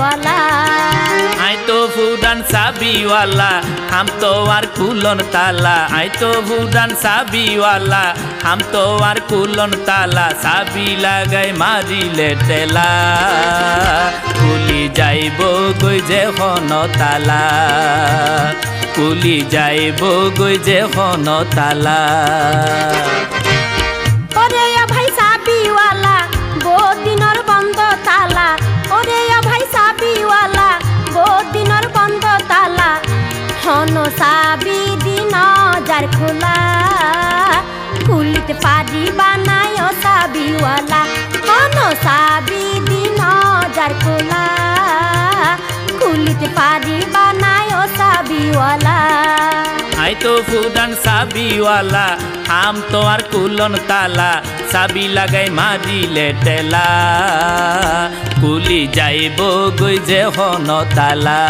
সাবিওয়ালা। I তো ফুডান সাবিওয়ালা, হাম তো আর কুলন তালা। আই তো ফুডান সাবিওয়ালা, হাম তো আর কুলন তালা। সাবি লাগাই মারিলে টেলা। কুলি যাইব গই যে হন তালা। কুলি যাইব গই যে হন তালা। খুলিতে পারি বানায়, ও সাবিওয়ালা। হন সাবি দিন যার খোলা খুলিতে পারি বানায়, ও সাবিওয়ালা। আই তো ফুডান সাবিওয়ালা, হাম তো আর কুলন তালা। সাবি লাগাই মারিলে টেলা। কুলি যাইব গই যে হন তালা।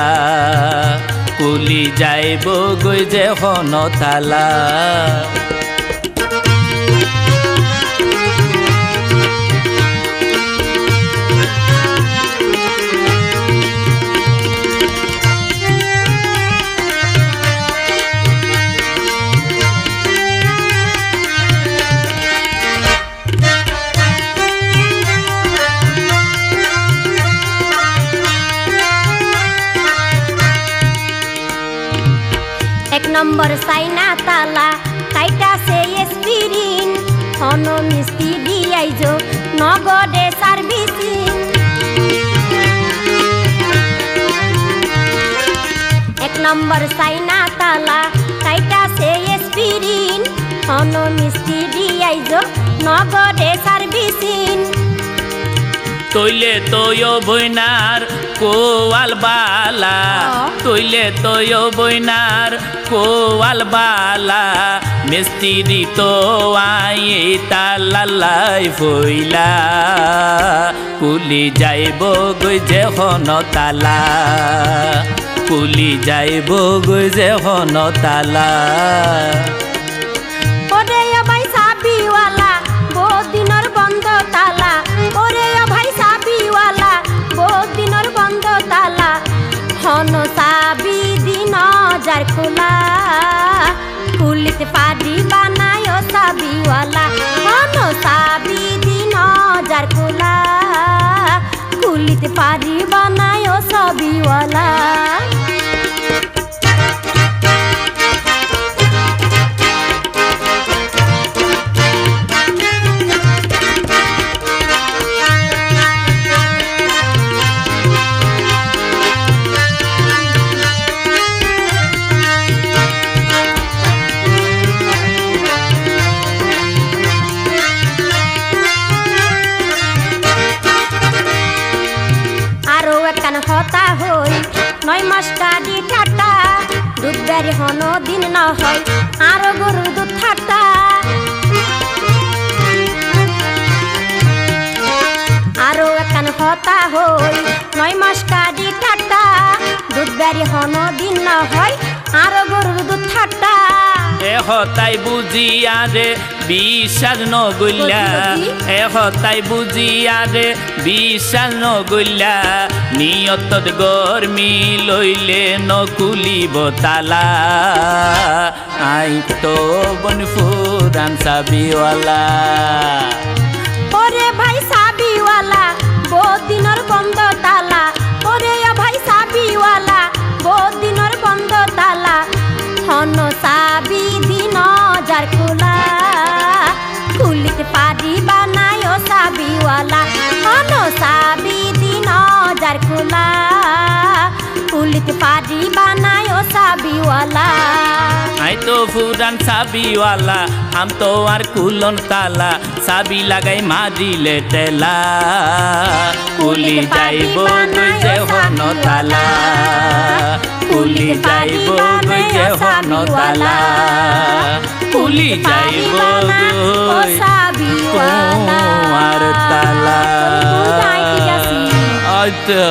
কুলি যাইব গই যে হন তালা। নম্বর সাইনা তালা কাইটা সে এসপিরিন হন মিস্ত্রি দিয়াইজ নগদে সার্ভিসিং এক নম্বর সাইনা তালা কাইটা সে এসপিরিন হন মিস্ত্রি দিয়াইজ নগদে সার্ভিসিং তৈলে তৈয় বইনার কোয়াল বালা। তৈলে তৈয় বইনার কোয়াল বালা। মিস্ত্রি তো আই তালাই ফইলা। কুলি যাইব গই যে হন তালা। কুলি যাইব গই যে হন তালা। যার খোলা। কুলিতে পারি বানায় সাবিওয়ালা। মন সাবি দিন যার খোলা। কুলিতে পারি বানায় সাবিওয়ালা। আরও একখান হতা হই। নয় মাস কাটি ঠাটা দুধ বেরি হন দিন ন হয়, আরও গরুর দুধ ঠাটা আরও একখান হতা হই, নয় মাস কাটি ঠাটা দুধ বেরি হন দিন ন হয়, আরও গরুর দুধ ঠাটা এহ তাই বুঝিয়া রে বিশ্বাস নগুল্লা এহতাই বুঝি। এহ তাই বুঝিয়া রে বিশ্বাস নগুল্লা নিয়ত গরমি লইলে নকুলিব তালা। আই তো বন ফুরান সাবিওয়ালা। সাবিওয়ালা আই তো ফুরান সাবিওয়ালা হাম তো আর কুলন তালা সাবি লাগাই মারিলে টেলা কুলি যাইব গই যে হন তালা কুলি যাইব গই যে হন তালা কুলি যাইব গই তোমার তালা। আচ্ছা